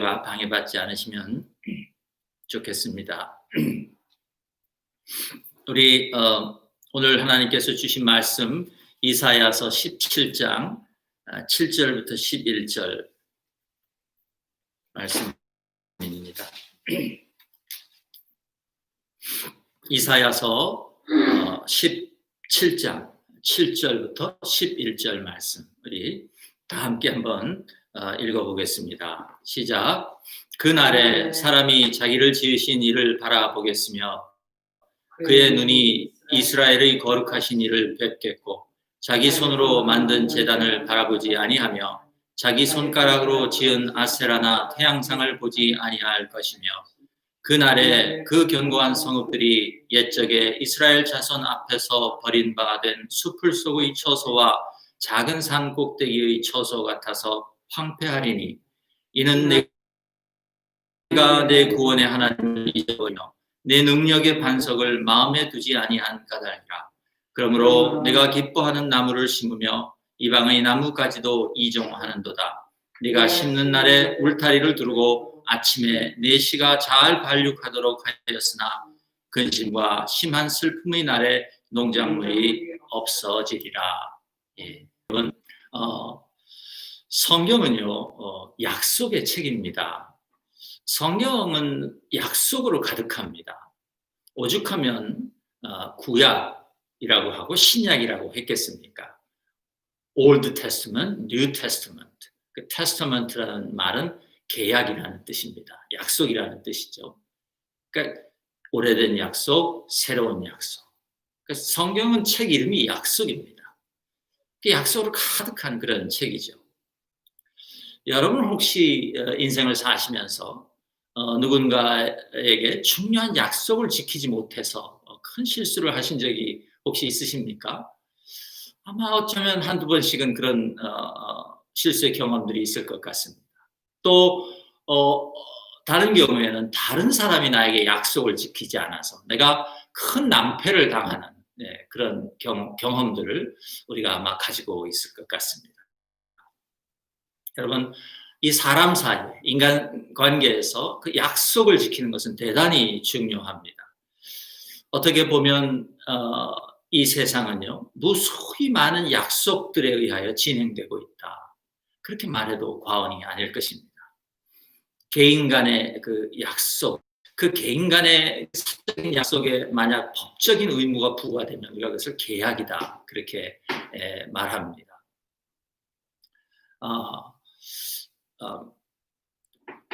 방해받지 않으시면 좋겠습니다. 우리 어, 오늘 하나님께서 주신 말씀 이사야서 17장 7절부터 11절 말씀입니다. 이사야서 17장 7절부터 11절 말씀 우리 다 함께 한번 어, 읽어보겠습니다. 시작. 그날에 사람이 자기를 지으신 이를 바라보겠으며 그의 눈이 이스라엘의 거룩하신 이를 뵙겠고 자기 손으로 만든 재단을 바라보지 아니하며 자기 손가락으로 지은 아세라나 태양상을 보지 아니할 것이며 그날에 그 견고한 성읍들이 옛적에 이스라엘 자손 앞에서 버린 바된 숲을 속의 처소와 작은 산 꼭대기의 처소 같아서 황폐하리니 이는 내가 내 구원의 하나님을 잊어버려 내 능력의 반석을 마음에 두지 아니한 까닭이라 그러므로 내가 기뻐하는 나무를 심으며 이방의 나무까지도 이종하는도다 네가 심는 날에 울타리를 두르고 아침에 내시가 잘 발육하도록 하였으나 근심과 심한 슬픔의 날에 농작물이 없어지리라. 예. 여러분, 어, 성경은요, 어, 약속의 책입니다. 성경은 약속으로 가득합니다. 오죽하면 어, 구약이라고 하고 신약이라고 했겠습니까? Old Testament, New Testament. 그 Testament라는 말은 계약이라는 뜻입니다. 약속이라는 뜻이죠. 그러니까 오래된 약속, 새로운 약속. 그러니까 성경은 책 이름이 약속입니다. 그 약속으로 가득한 그런 책이죠. 여러분 혹시 어, 인생을 사시면서 어, 누군가에게 중요한 약속을 지키지 못해서 어, 큰 실수를 하신 적이 혹시 있으십니까? 아마 어쩌면 한두 번씩은 그런 어, 실수의 경험들이 있을 것 같습니다. 또 어, 다른 경우에는 다른 사람이 나에게 약속을 지키지 않아서 내가 큰 낭패를 당하는 네, 그런 경, 경험들을 우리가 아마 가지고 있을 것 같습니다. 여러분, 이 사람 사이, 인간 관계에서 그 약속을 지키는 것은 대단히 중요합니다. 어떻게 보면 어, 이 세상은요 무수히 많은 약속들에 의하여 진행되고 있다. 그렇게 말해도 과언이 아닐 것입니다. 개인 간의 그 약속, 그 개인 간의 사적인 약속에 만약 법적인 의무가 부과되면 우리가 그것을 계약이다. 그렇게 에, 말합니다. 어, 어,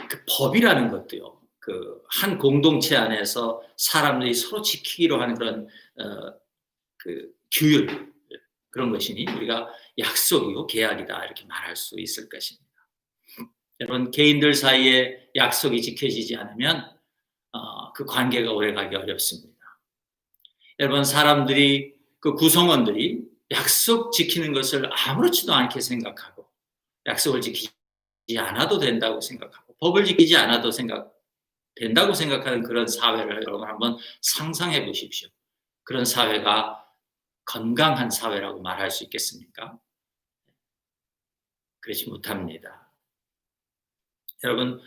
그 법이라는 것도요. 그 한 공동체 안에서 사람들이 서로 지키기로 하는 그런 어, 그 규율 그런 것이니 우리가 약속이고 계약이다 이렇게 말할 수 있을 것입니다. 여러분 개인들 사이에 약속이 지켜지지 않으면 어, 그 관계가 오래가기 어렵습니다. 여러분 사람들이 그 구성원들이 약속 지키는 것을 아무렇지도 않게 생각하고 약속을 지키지 않아도 된다고 생각하고 법을 지키지 않아도 생각 된다고 생각하는 그런 사회를 여러분 한번 상상해 보십시오. 그런 사회가 건강한 사회라고 말할 수 있겠습니까? 그렇지 못합니다. 여러분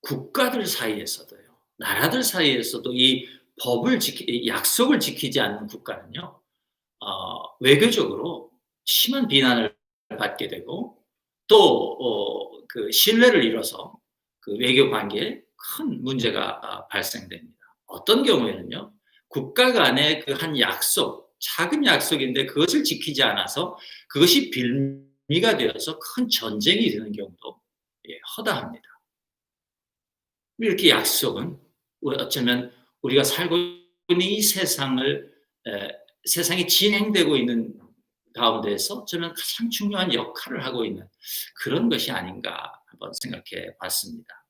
국가들 사이에서도요, 나라들 사이에서도 이 법을 지키, 약속을 지키지 않는 국가는요, 어, 외교적으로 심한 비난을 받게 되고 또 어, 그 신뢰를 잃어서 그 외교 관계에 큰 문제가 아, 발생됩니다. 어떤 경우에는요, 국가 간의 그 한 약속, 작은 약속인데 그것을 지키지 않아서 그것이 빌미가 되어서 큰 전쟁이 되는 경우도 예, 허다합니다. 이렇게 약속은 어쩌면 우리가 살고 있는 이 세상을 에, 세상이 진행되고 있는 가운데서 저는 가장 중요한 역할을 하고 있는 그런 것이 아닌가 한번 생각해 봤습니다.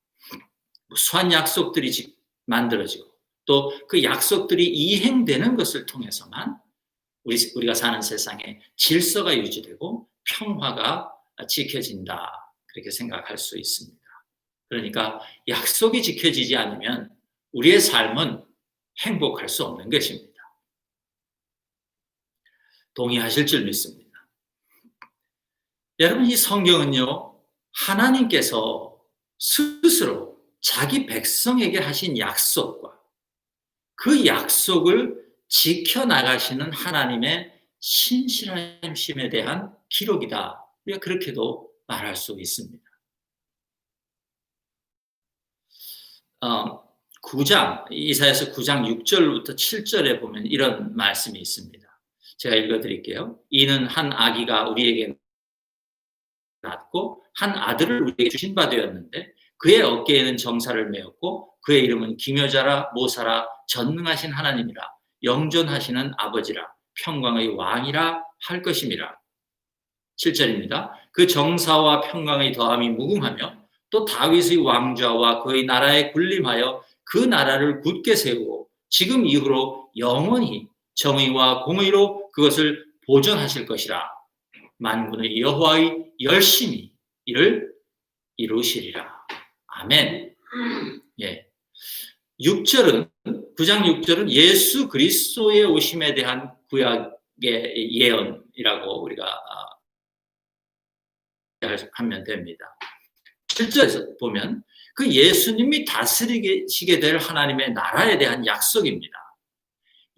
무수한 약속들이 만들어지고 또 그 약속들이 이행되는 것을 통해서만 우리, 우리가 사는 세상에 질서가 유지되고 평화가 지켜진다. 그렇게 생각할 수 있습니다. 그러니까 약속이 지켜지지 않으면 우리의 삶은 행복할 수 없는 것입니다. 동의하실 줄 믿습니다. 여러분, 이 성경은요, 하나님께서 스스로 자기 백성에게 하신 약속과 그 약속을 지켜나가시는 하나님의 신실하심에 대한 기록이다. 우리가 그렇게도 말할 수 있습니다. 어, 9장, 이사에서 9장 6절부터 7절에 보면 이런 말씀이 있습니다. 제가 읽어드릴게요. 이는 한 아기가 우리에게 낳고 한 아들을 우리에게 주신 바 되었는데 그의 어깨에는 정사를 메었고 그의 이름은 기묘자라 모사라 전능하신 하나님이라 영존하시는 아버지라 평강의 왕이라 할 것임이라. 7절입니다. 그 정사와 평강의 더함이 무궁하며 또 다윗의 왕좌와 그의 나라에 군림하여 그 나라를 굳게 세우고 지금 이후로 영원히 정의와 공의로 그것을 보존하실 것이라. 만군의 여호와의 열심히 이를 이루시리라. 아멘. 예. 6절은 9장 6절은 예수 그리스도의 오심에 대한 구약의 예언이라고 우리가 아, 하면 됩니다. 7절에서 보면 그 예수님이 다스리시게 될 하나님의 나라에 대한 약속입니다.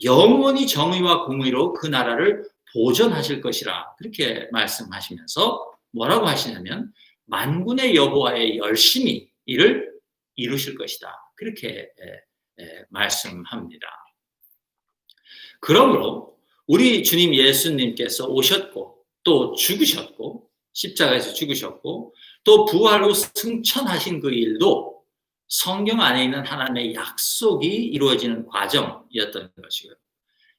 영원히 정의와 공의로 그 나라를 보존하실 것이라 그렇게 말씀하시면서 뭐라고 하시냐면 만군의 여호와의 열심히 이를 이루실 것이다. 그렇게 말씀합니다. 그러므로 우리 주님 예수님께서 오셨고 또 죽으셨고 십자가에서 죽으셨고 또 부활로 승천하신 그 일도 성경 안에 있는 하나님의 약속이 이루어지는 과정이었던 것이고요.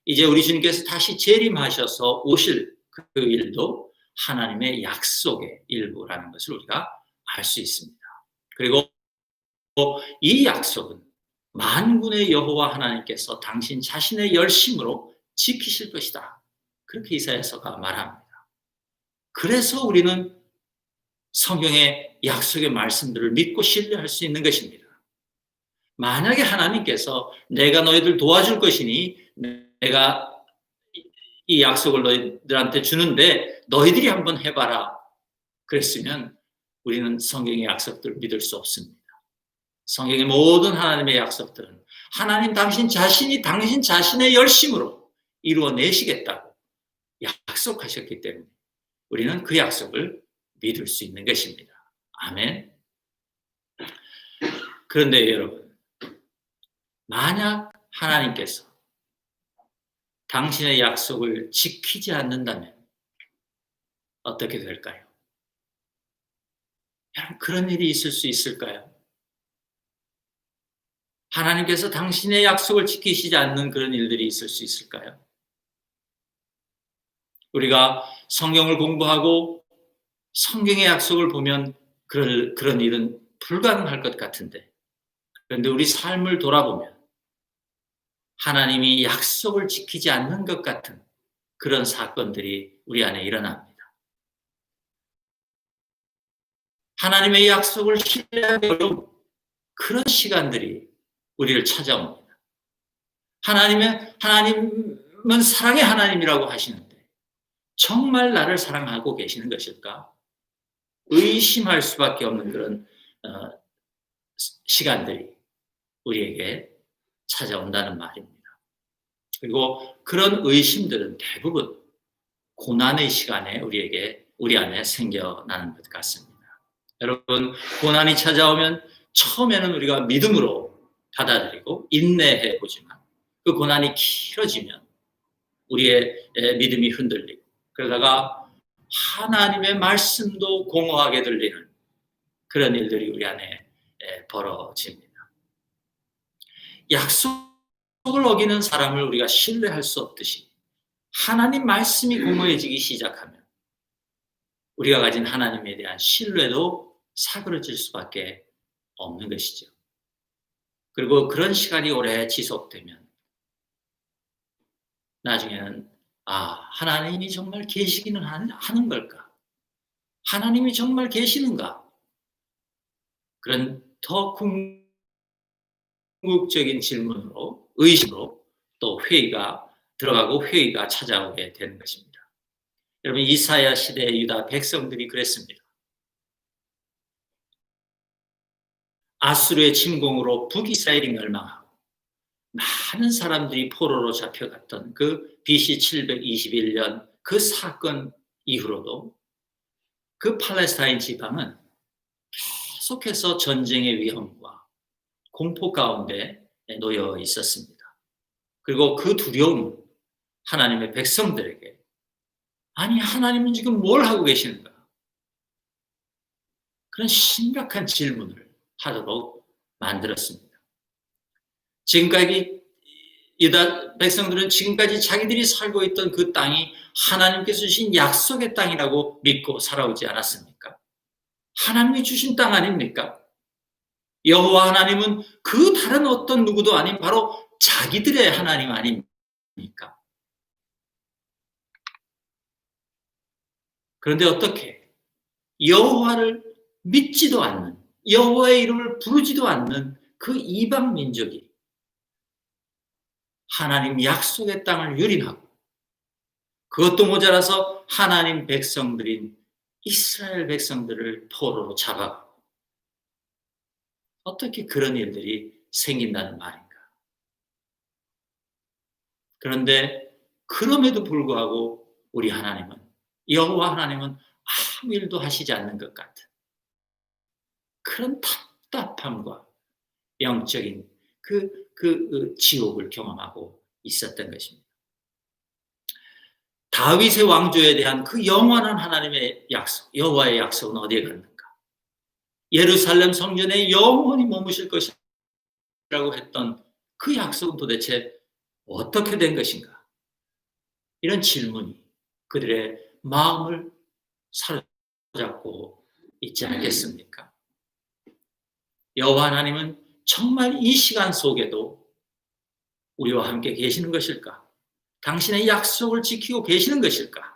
이제 우리 주님께서 다시 재림하셔서 오실 그 일도 하나님의 약속의 일부라는 것을 우리가 알 수 있습니다. 그리고 이 약속은 만군의 여호와 하나님께서 당신 자신의 열심으로 지키실 것이다. 그렇게 이사야서가 말합니다. 그래서 우리는 성경의 약속의 말씀들을 믿고 신뢰할 수 있는 것입니다. 만약에 하나님께서 내가 너희들 도와줄 것이니 내가 이 약속을 너희들한테 주는데 너희들이 한번 해봐라. 그랬으면 우리는 성경의 약속들을 믿을 수 없습니다. 성경의 모든 하나님의 약속들은 하나님 당신 자신이 당신 자신의 열심으로 이루어내시겠다고 약속하셨기 때문에 우리는 그 약속을 믿을 수 있는 것입니다. 아멘. 그런데 여러분, 만약 하나님께서 당신의 약속을 지키지 않는다면 어떻게 될까요? 여러분, 그런 일이 있을 수 있을까요? 하나님께서 당신의 약속을 지키시지 않는 그런 일들이 있을 수 있을까요? 우리가 성경을 공부하고 성경의 약속을 보면 그런, 그런 일은 불가능할 것 같은데, 그런데 우리 삶을 돌아보면 하나님이 약속을 지키지 않는 것 같은 그런 사건들이 우리 안에 일어납니다. 하나님의 약속을 신뢰하기 그런 시간들이 우리를 찾아옵니다. 하나님의, 하나님은 사랑의 하나님이라고 하시는데, 정말 나를 사랑하고 계시는 것일까? 의심할 수밖에 없는 그런 어, 시간들이 우리에게 찾아온다는 말입니다. 그리고 그런 의심들은 대부분 고난의 시간에 우리에게 우리 안에 생겨나는 것 같습니다. 여러분 고난이 찾아오면 처음에는 우리가 믿음으로 받아들이고 인내해 보지만 그 고난이 길어지면 우리의 믿음이 흔들리고 그러다가 하나님의 말씀도 공허하게 들리는 그런 일들이 우리 안에 벌어집니다. 약속을 어기는 사람을 우리가 신뢰할 수 없듯이 하나님 말씀이 공허해지기 시작하면 우리가 가진 하나님에 대한 신뢰도 사그러질 수밖에 없는 것이죠. 그리고 그런 시간이 오래 지속되면 나중에는 아, 하나님이 정말 계시기는 하는 걸까? 하나님이 정말 계시는가? 그런 더 궁 극적인 질문으로, 의심으로 또 회의가 들어가고 회의가 찾아오게 되는 것입니다. 여러분, 이사야 시대의 유다 백성들이 그랬습니다. 아수르의 침공으로 북이스라엘이 멸망하고 많은 사람들이 포로로 잡혀갔던 그 BC 721년 그 사건 이후로도 그 팔레스타인 지방은 계속해서 전쟁의 위험과 공포 가운데 놓여 있었습니다. 그리고 그 두려움은 하나님의 백성들에게 아니 하나님은 지금 뭘 하고 계시는가? 그런 심각한 질문을 하도록 만들었습니다. 지금까지 유다 백성들은 지금까지 자기들이 살고 있던 그 땅이 하나님께서 주신 약속의 땅이라고 믿고 살아오지 않았습니까? 하나님이 주신 땅 아닙니까? 여호와 하나님은 그 다른 어떤 누구도 아닌 바로 자기들의 하나님 아닙니까? 그런데 어떻게 여호와를 믿지도 않는 여호와의 이름을 부르지도 않는 그 이방 민족이 하나님 약속의 땅을 유린하고 그것도 모자라서 하나님 백성들인 이스라엘 백성들을 포로로 잡아가고 어떻게 그런 일들이 생긴다는 말인가? 그런데 그럼에도 불구하고 우리 하나님은 여호와 하나님은 아무 일도 하시지 않는 것 같은 그런 답답함과 영적인 그, 그, 그 지옥을 경험하고 있었던 것입니다. 다윗의 왕조에 대한 그 영원한 하나님의 약속, 여호와의 약속은 어디에 갔는가? 예루살렘 성전에 영원히 머무실 것이라고 했던 그 약속은 도대체 어떻게 된 것인가? 이런 질문이 그들의 마음을 사로잡고 있지 않겠습니까? 여호와 하나님은 정말 이 시간 속에도 우리와 함께 계시는 것일까? 당신의 약속을 지키고 계시는 것일까?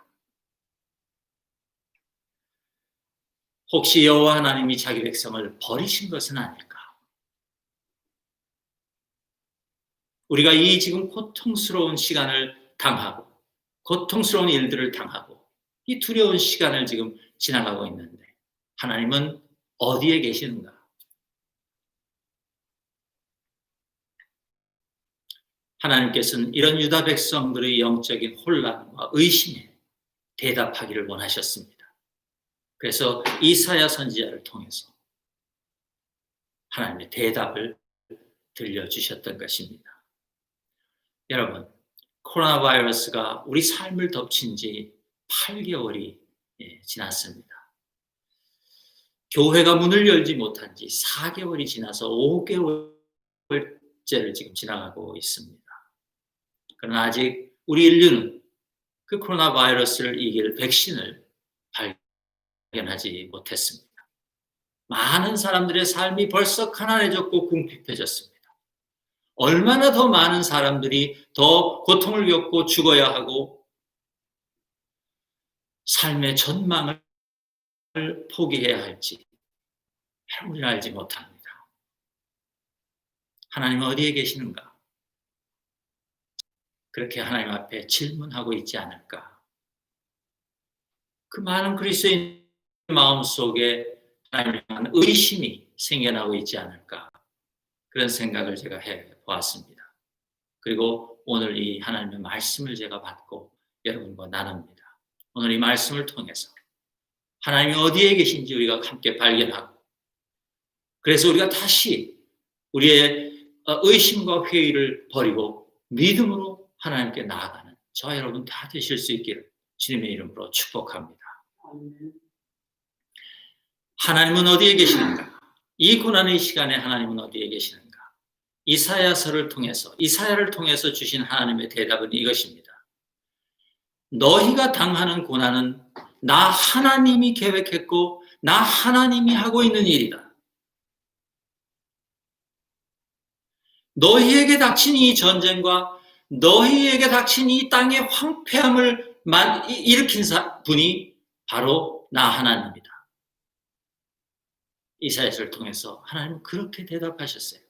혹시 여호와 하나님이 자기 백성을 버리신 것은 아닐까? 우리가 이 지금 고통스러운 시간을 당하고 고통스러운 일들을 당하고 이 두려운 시간을 지금 지나가고 있는데 하나님은 어디에 계시는가? 하나님께서는 이런 유다 백성들의 영적인 혼란과 의심에 대답하기를 원하셨습니다. 그래서 이사야 선지자를 통해서 하나님의 대답을 들려주셨던 것입니다. 여러분, 코로나 바이러스가 우리 삶을 덮친 지 8개월이 예, 지났습니다. 교회가 문을 열지 못한 지 4개월이 지나서 5개월째를 지금 지나가고 있습니다. 그러나 아직 우리 인류는 그 코로나 바이러스를 이길 백신을 발견하지 못했습니다. 많은 사람들의 삶이 벌써 가난해졌고 궁핍해졌습니다. 얼마나 더 많은 사람들이 더 고통을 겪고 죽어야 하고 삶의 전망을 포기해야 할지 우리는 알지 못합니다. 하나님은 어디에 계시는가? 그렇게 하나님 앞에 질문하고 있지 않을까? 그 많은 그리스도인 마음 속에 하나님에 대한 의심이 생겨나고 있지 않을까? 그런 생각을 제가 해 보았습니다. 그리고 오늘 이 하나님의 말씀을 제가 받고 여러분과 나눕니다. 오늘 이 말씀을 통해서 하나님이 어디에 계신지 우리가 함께 발견하고 그래서 우리가 다시 우리의 의심과 회의를 버리고 믿음으로 하나님께 나아가는 저 여러분 다 되실 수 있기를 주님의 이름으로 축복합니다. 하나님은 어디에 계시는가? 이 고난의 시간에 하나님은 어디에 계시는가? 이사야서를 통해서 이사야를 통해서 주신 하나님의 대답은 이것입니다. 너희가 당하는 고난은 나 하나님이 계획했고 나 하나님이 하고 있는 일이다. 너희에게 닥친 이 전쟁과 너희에게 닥친 이 땅의 황폐함을 일으킨 분이 바로 나 하나님이다. 이사야서를 통해서 하나님은 그렇게 대답하셨어요.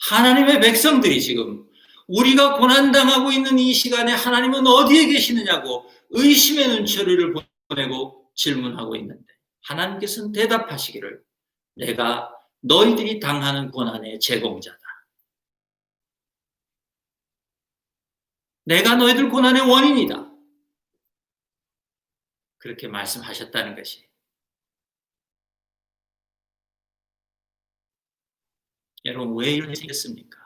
하나님의 백성들이 지금 우리가 고난당하고 있는 이 시간에 하나님은 어디에 계시느냐고 의심의 눈초리를 보내고 질문하고 있는데 하나님께서는 대답하시기를 내가 너희들이 당하는 고난의 제공자다. 내가 너희들 고난의 원인이다. 그렇게 말씀하셨다는 것이 여러분 왜 이렇게 생겼습니까?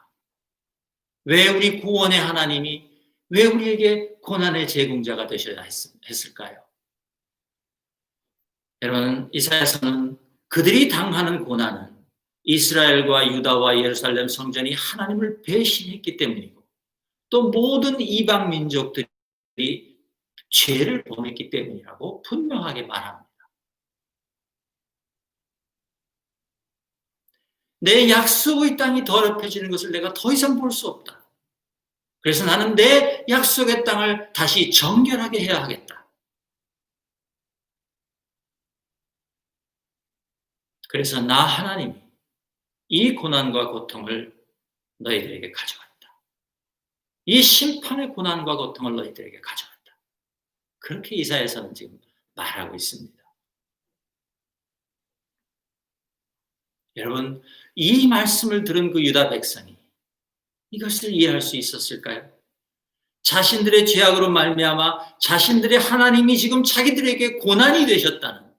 왜 우리 구원의 하나님이 왜 우리에게 고난의 제공자가 되셔야 했을까요? 여러분 이사야서는 그들이 당하는 고난은 이스라엘과 유다와 예루살렘 성전이 하나님을 배신했기 때문이고 또 모든 이방 민족들이 죄를 범했기 때문이라고 분명하게 말합니다. 내 약속의 땅이 더럽혀지는 것을 내가 더 이상 볼 수 없다. 그래서 나는 내 약속의 땅을 다시 정결하게 해야 하겠다. 그래서 나 하나님이 이 고난과 고통을 너희들에게 가져왔다. 이 심판의 고난과 고통을 너희들에게 가져왔다. 그렇게 이사에서는 지금 말하고 있습니다. 여러분, 이 말씀을 들은 그 유다 백성이 이것을 이해할 수 있었을까요? 자신들의 죄악으로 말미암아 자신들의 하나님이 지금 자기들에게 고난이 되셨다는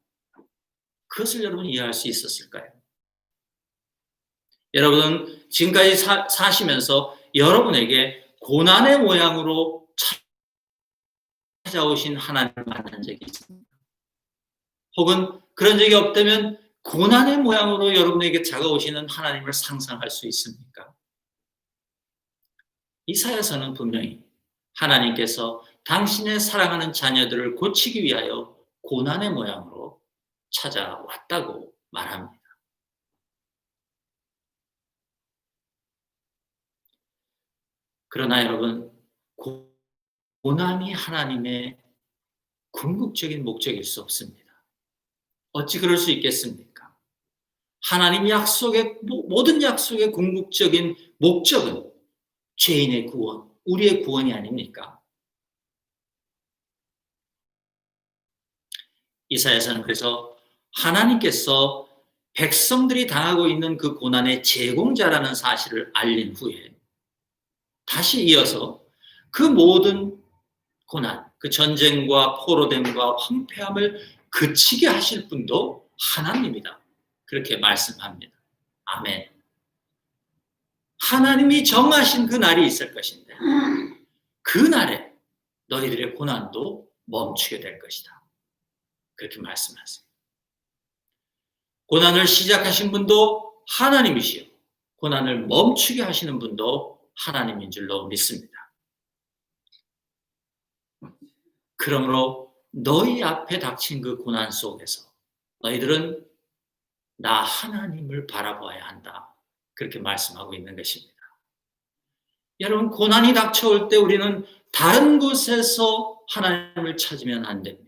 그것을 여러분 이해할 수 있었을까요? 여러분 지금까지 사, 사시면서 여러분에게 고난의 모양으로 찾아오신 하나님을 만난 적이 있습니까? 혹은 그런 적이 없다면 고난의 모양으로 여러분에게 다가오시는 하나님을 상상할 수 있습니까? 이사야서는 분명히 하나님께서 당신의 사랑하는 자녀들을 고치기 위하여 고난의 모양으로 찾아왔다고 말합니다. 그러나 여러분, 고난이 하나님의 궁극적인 목적일 수 없습니다. 어찌 그럴 수 있겠습니까? 하나님 약속의, 모든 약속의 궁극적인 목적은 죄인의 구원, 우리의 구원이 아닙니까? 이사야서는 그래서 하나님께서 백성들이 당하고 있는 그 고난의 제공자라는 사실을 알린 후에 다시 이어서 그 모든 고난, 그 전쟁과 포로됨과 황폐함을 그치게 하실 분도 하나님이다. 그렇게 말씀합니다. 아멘. 하나님이 정하신 그 날이 있을 것인데 그 날에 너희들의 고난도 멈추게 될 것이다. 그렇게 말씀하세요. 고난을 시작하신 분도 하나님이시요. 고난을 멈추게 하시는 분도 하나님인 줄로 믿습니다. 그러므로 너희 앞에 닥친 그 고난 속에서 너희들은 나 하나님을 바라봐야 한다. 그렇게 말씀하고 있는 것입니다. 여러분, 고난이 닥쳐올 때 우리는 다른 곳에서 하나님을 찾으면 안 됩니다.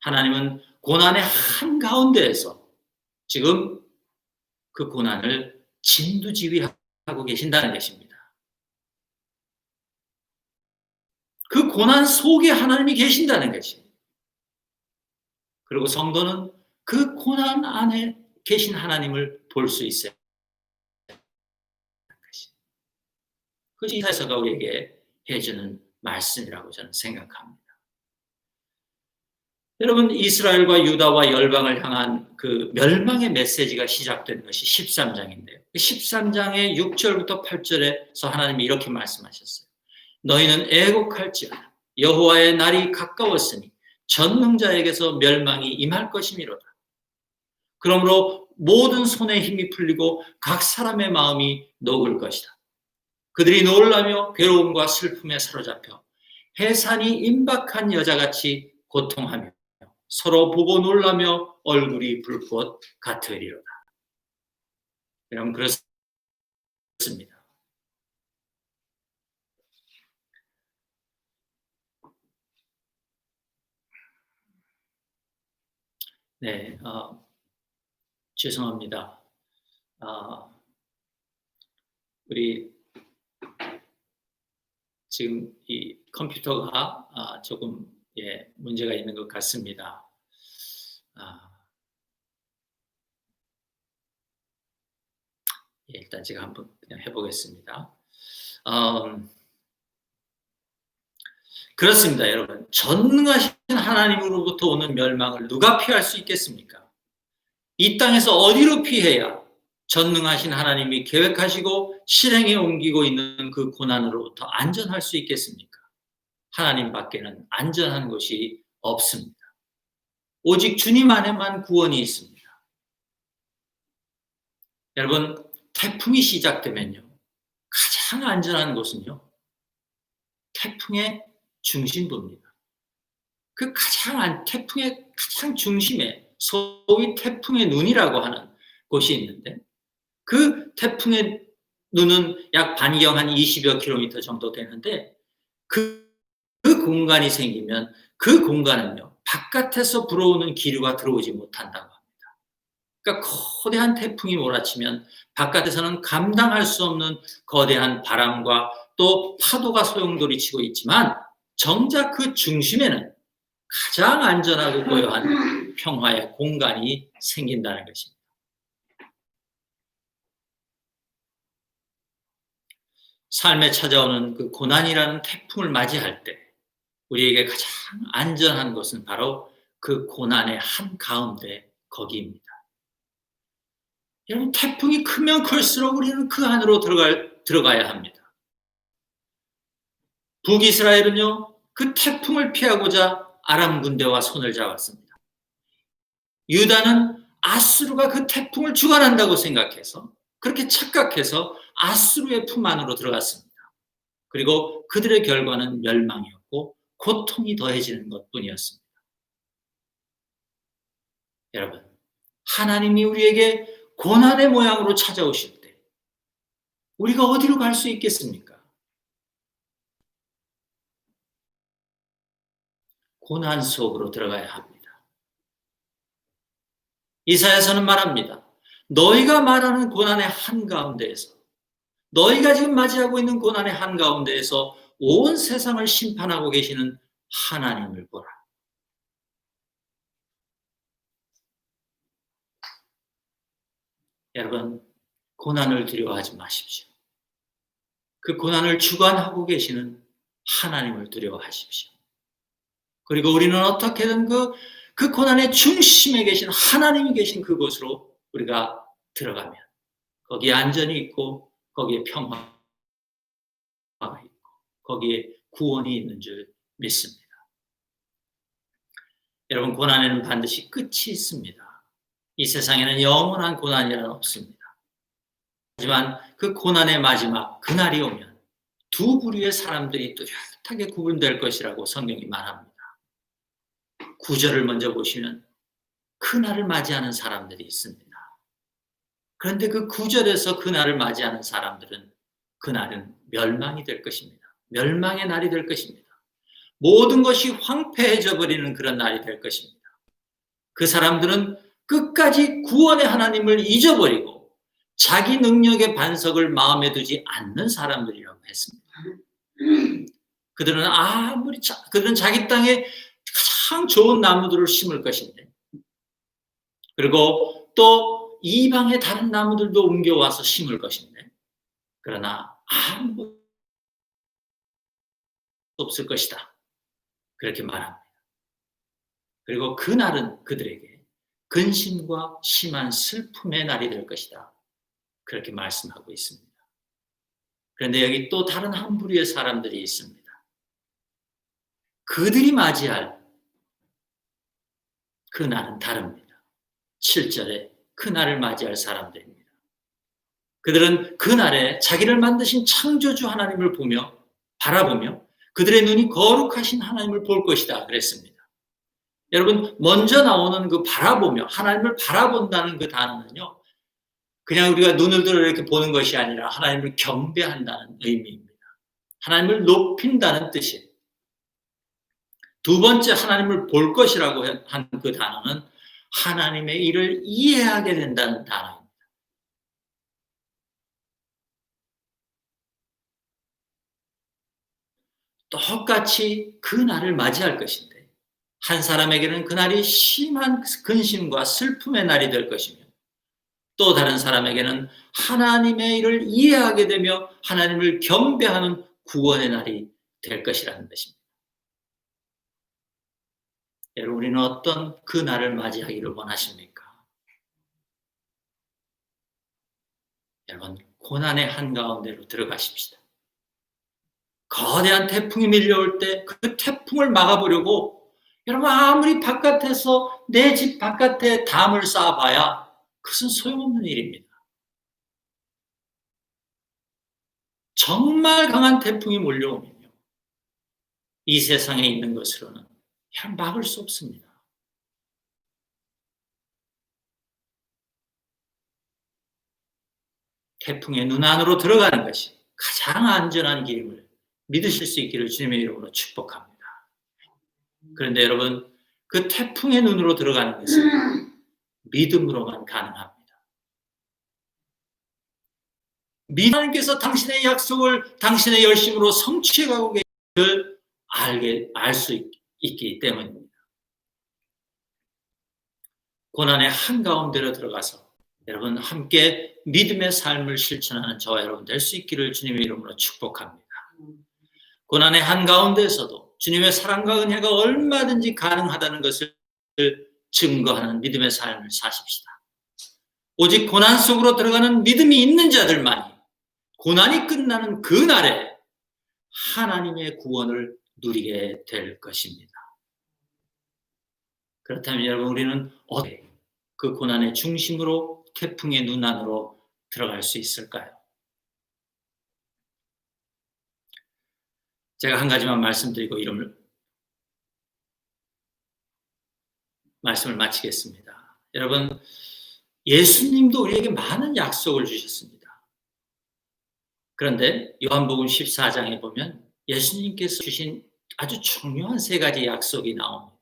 하나님은 고난의 한가운데에서 지금 그 고난을 진두지휘하고 계신다는 것입니다. 그 고난 속에 하나님이 계신다는 것이. 그리고 성도는 그 고난 안에 계신 하나님을 볼 수 있어요. 그것이 이사서가 우리에게 해주는 말씀이라고 저는 생각합니다. 여러분 이스라엘과 유다와 열방을 향한 그 멸망의 메시지가 시작된 것이 13장인데요. 13장의 6절부터 8절에서 하나님이 이렇게 말씀하셨어요. 너희는 애곡할지어다. 여호와의 날이 가까웠으니 전능자에게서 멸망이 임할 것이미로다. 그러므로 모든 손에 힘이 풀리고 각 사람의 마음이 녹을 것이다. 그들이 놀라며 괴로움과 슬픔에 사로잡혀 해산이 임박한 여자같이 고통하며 서로 보고 놀라며 얼굴이 불꽃 같으리로다. 여러분 그렇습니다. 네, 어, 죄송합니다. 어, 우리 지금 이 컴퓨터가 아, 조금 예, 문제가 있는 것 같습니다. 아, 예, 일단 제가 한번 그냥 해보겠습니다. 음, 그렇습니다, 여러분. 전능하신 하나님으로부터 오는 멸망을 누가 피할 수 있겠습니까? 이 땅에서 어디로 피해야 전능하신 하나님이 계획하시고 실행에 옮기고 있는 그 고난으로부터 안전할 수 있겠습니까? 하나님 밖에는 안전한 곳이 없습니다. 오직 주님 안에만 구원이 있습니다. 여러분, 태풍이 시작되면요. 가장 안전한 곳은요. 태풍의 중심부입니다. 그 가장 안, 태풍의 가장 중심에 소위 태풍의 눈이라고 하는 곳이 있는데 그 태풍의 눈은 약 반경 한 20여 킬로미터 정도 되는데 그, 그 공간이 생기면 그 공간은요 바깥에서 불어오는 기류가 들어오지 못한다고 합니다. 그러니까 거대한 태풍이 몰아치면 바깥에서는 감당할 수 없는 거대한 바람과 또 파도가 소용돌이치고 있지만 정작 그 중심에는 가장 안전하고 고요한 평화의 공간이 생긴다는 것입니다. 삶에 찾아오는 그 고난이라는 태풍을 맞이할 때 우리에게 가장 안전한 것은 바로 그 고난의 한 가운데 거기입니다. 여러분 태풍이 크면 클수록 우리는 그 안으로 들어갈, 들어가야 합니다. 북이스라엘은요 그 태풍을 피하고자 아람 군대와 손을 잡았습니다. 유다는 아수르가 그 태풍을 주관한다고 생각해서 그렇게 착각해서 아수르의 품 안으로 들어갔습니다. 그리고 그들의 결과는 멸망이었고 고통이 더해지는 것 뿐이었습니다. 여러분, 하나님이 우리에게 고난의 모양으로 찾아오실 때 우리가 어디로 갈 수 있겠습니까? 고난 속으로 들어가야 합니다. 이사야서는 말합니다. 너희가 말하는 고난의 한가운데에서 너희가 지금 맞이하고 있는 고난의 한가운데에서 온 세상을 심판하고 계시는 하나님을 보라. 여러분, 고난을 두려워하지 마십시오. 그 고난을 주관하고 계시는 하나님을 두려워하십시오. 그리고 우리는 어떻게든 그, 그 고난의 중심에 계신 하나님이 계신 그곳으로 우리가 들어가면 거기에 안전이 있고 거기에 평화가 있고 거기에 구원이 있는 줄 믿습니다. 여러분 고난에는 반드시 끝이 있습니다. 이 세상에는 영원한 고난이란 없습니다. 하지만 그 고난의 마지막 그날이 오면 두 부류의 사람들이 뚜렷하게 구분될 것이라고 성경이 말합니다. 구절을 먼저 보시면 그날을 맞이하는 사람들이 있습니다. 그런데 그 구절에서 그날을 맞이하는 사람들은 그날은 멸망이 될 것입니다. 멸망의 날이 될 것입니다. 모든 것이 황폐해져 버리는 그런 날이 될 것입니다. 그 사람들은 끝까지 구원의 하나님을 잊어버리고 자기 능력의 반석을 마음에 두지 않는 사람들이라고 했습니다. 그들은 아무리 자, 그들은 자기 땅에 가장 좋은 나무들을 심을 것인데 그리고 또 이방의 다른 나무들도 옮겨와서 심을 것인데 그러나 아무 없을 것이다. 그렇게 말합니다. 그리고 그날은 그들에게 근심과 심한 슬픔의 날이 될 것이다. 그렇게 말씀하고 있습니다. 그런데 여기 또 다른 한 부류의 사람들이 있습니다. 그들이 맞이할 그날은 다릅니다. 7절에 그날을 맞이할 사람들입니다. 그들은 그날에 자기를 만드신 창조주 하나님을 보며 바라보며 그들의 눈이 거룩하신 하나님을 볼 것이다 그랬습니다. 여러분 먼저 나오는 그 바라보며 하나님을 바라본다는 그 단어는요. 그냥 우리가 눈을 들어 이렇게 보는 것이 아니라 하나님을 경배한다는 의미입니다. 하나님을 높인다는 뜻이에요. 두 번째 하나님을 볼 것이라고 한 그 단어는 하나님의 일을 이해하게 된다는 단어입니다. 똑같이 그 날을 맞이할 것인데 한 사람에게는 그날이 심한 근심과 슬픔의 날이 될 것이며 또 다른 사람에게는 하나님의 일을 이해하게 되며 하나님을 경배하는 구원의 날이 될 것이라는 것입니다. 여러분, 우리는 어떤 그 날을 맞이하기를 원하십니까? 여러분, 고난의 한가운데로 들어가십시다. 거대한 태풍이 밀려올 때 그 태풍을 막아보려고 여러분 아무리 바깥에서 내 집 바깥에 담을 쌓아봐야 그것은 소용없는 일입니다. 정말 강한 태풍이 몰려오면요. 이 세상에 있는 것으로는 그냥 막을 수 없습니다. 태풍의 눈 안으로 들어가는 것이 가장 안전한 길임을 믿으실 수 있기를 주님의 이름으로 축복합니다. 그런데 여러분, 그 태풍의 눈으로 들어가는 것은 믿음으로만 가능합니다. 하나님께서 당신의 약속을 당신의 열심으로 성취해가고 계시를 알게 알 수 있 기 때문입니다. 고난의 한가운데로 들어가서 여러분 함께 믿음의 삶을 실천하는 저와 여러분 될 수 있기를 주님의 이름으로 축복합니다. 고난의 한가운데에서도 주님의 사랑과 은혜가 얼마든지 가능하다는 것을 증거하는 믿음의 삶을 사십시다. 오직 고난 속으로 들어가는 믿음이 있는 자들만이 고난이 끝나는 그 날에 하나님의 구원을 누리게 될 것입니다. 그렇다면 여러분 우리는 어떻게 그 고난의 중심으로 태풍의 눈 안으로 들어갈 수 있을까요? 제가 한 가지만 말씀드리고 이름을 말씀을 마치겠습니다. 여러분 예수님도 우리에게 많은 약속을 주셨습니다. 그런데 요한복음 14장에 보면 예수님께서 주신 아주 중요한 세 가지 약속이 나옵니다.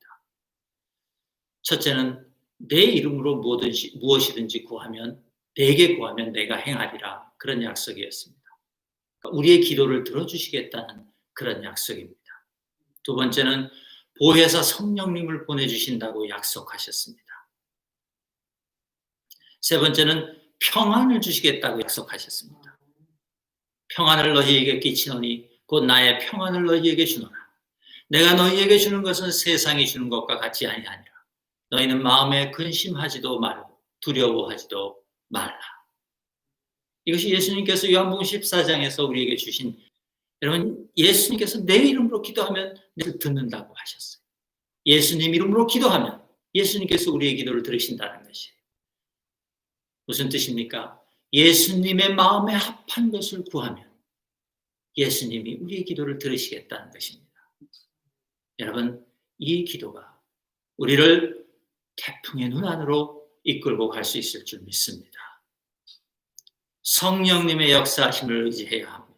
첫째는 내 이름으로 뭐든지, 무엇이든지 구하면 내게 구하면 내가 행하리라 그런 약속이었습니다. 그러니까 우리의 기도를 들어주시겠다는 그런 약속입니다. 두 번째는 보혜사 성령님을 보내주신다고 약속하셨습니다. 세 번째는 평안을 주시겠다고 약속하셨습니다. 평안을 너희에게 끼치노니 곧 나의 평안을 너희에게 주노라. 내가 너희에게 주는 것은 세상이 주는 것과 같지 아니하니라. 너희는 마음에 근심하지도 말고 두려워하지도 말라. 이것이 예수님께서 요한복음 14장에서 우리에게 주신 여러분 예수님께서 내 이름으로 기도하면 내를 듣는다고 하셨어요. 예수님 이름으로 기도하면 예수님께서 우리의 기도를 들으신다는 것이에요. 무슨 뜻입니까? 예수님의 마음에 합한 것을 구하면 예수님이 우리의 기도를 들으시겠다는 것입니다. 여러분, 이 기도가 우리를 태풍의 눈 안으로 이끌고 갈 수 있을 줄 믿습니다. 성령님의 역사하심을 의지해야 합니다.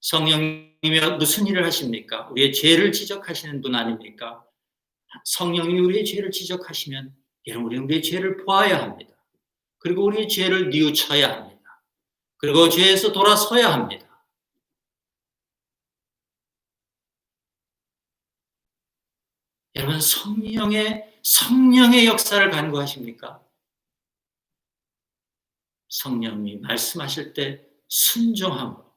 성령님이 무슨 일을 하십니까? 우리의 죄를 지적하시는 분 아닙니까? 성령님이 우리의 죄를 지적하시면 여러분 우리는 우리의 죄를 보아야 합니다. 그리고 우리의 죄를 뉘우쳐야 합니다. 그리고 죄에서 돌아서야 합니다. 여러분 성령의 성령의 역사를 간구하십니까? 성령이 말씀하실 때 순종함으로